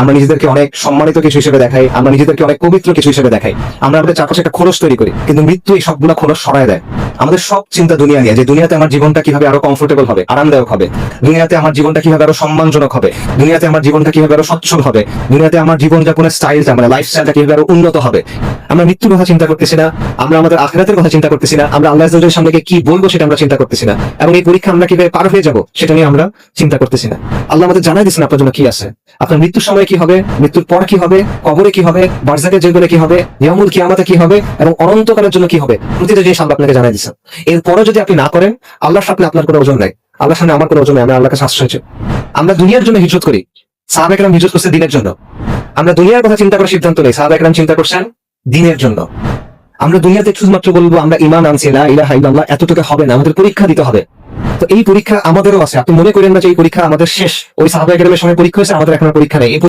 আমরা নিজেদেরকে অনেক সম্মানিত কিছু হিসেবে দেখাই, আমরা নিজেদেরকে অনেক পবিত্র কিছু হিসেবে দেখাই। আমরা আমাদের চারপাশে একটা খরচ তৈরি করি, কিন্তু মৃত্যু এই সবগুলো খরচ সরায় দেয়। আমাদের সব চিন্তা দুনিয়া নিয়ে, যে দুনিয়াতে আমার জীবনটা কীভাবে আরও কমফোর্টেবল হবে, আরামদায়ক হবে, দুনিয়াতে আমার জীবনটা কীভাবে আরও সম্মানজনক হবে, দুনিয়াতে আমার জীবনটা কীভাবে আরও সচ্ছল হবে, দুনিয়াতে আমার জীবনযাপনের স্টাইলটা মানে লাইফস্টাইলটা কীভাবে আরও উন্নত হবে। আমরা মৃত্যুর কথা চিন্তা করতেছি না, আমরা আমাদের আখেরাতের কথা চিন্তা করতেছি না, আমরা আল্লাহ সামনে কি বলব সেটা আমরা চিন্তা করতেছি না। এবং এই পরীক্ষা আমরা কীভাবে পার হয়ে যাব সেটা নিয়ে আমরা চিন্তা করতেছি না। আল্লাহ আমাদের জানাই দিচ্ছেন আপনার জন্য কি আছে। আপনার মৃত্যুর সময় কি হবে, মৃত্যুর পর কি হবে, কবরে কি হবে বার্জাকের জেলগুলো কি হবে, নিয়মুল কি আমাদের কি হবে, এবং অনন্তকালের জন্য কি হবে, প্রতিটা জিনিস আল্লাহ আপনাকে জানাই দিচ্ছেন এরপরও যদি আপনি না করেন, আল্লাহর সামনে আপনার কোনো ওজন নাই। আল্লাহর সামনে আমার কোনো ওজন নাই, আমি আল্লাহকে আশ্রয় চাই। আমরা দুনিয়ার জন্য হিজরত করি। সাহাব একরাম হিজরত করছে দিনের জন্য। আমরা দুনিয়ার কথা চিন্তা করার সিদ্ধান্ত নেই। সাহাব একরাম চিন্তা করছেন দিনের জন্য। আমরা দুনিয়াতে শুধুমাত্র বলব, আমরা ইমান আনছি না ইলাহা ইল্লাল্লাহ, এতটুকু হবে না, আমাদের পরীক্ষা দিতে হবে। তো এই পরীক্ষা আমাদেরও আছে। আপনি মনে করেন না যে এই পরীক্ষা আমাদের শেষ? ওই সাহাবা একরামের সময় পরীক্ষা হয়েছে, আমাদের এখন পরীক্ষা নেই।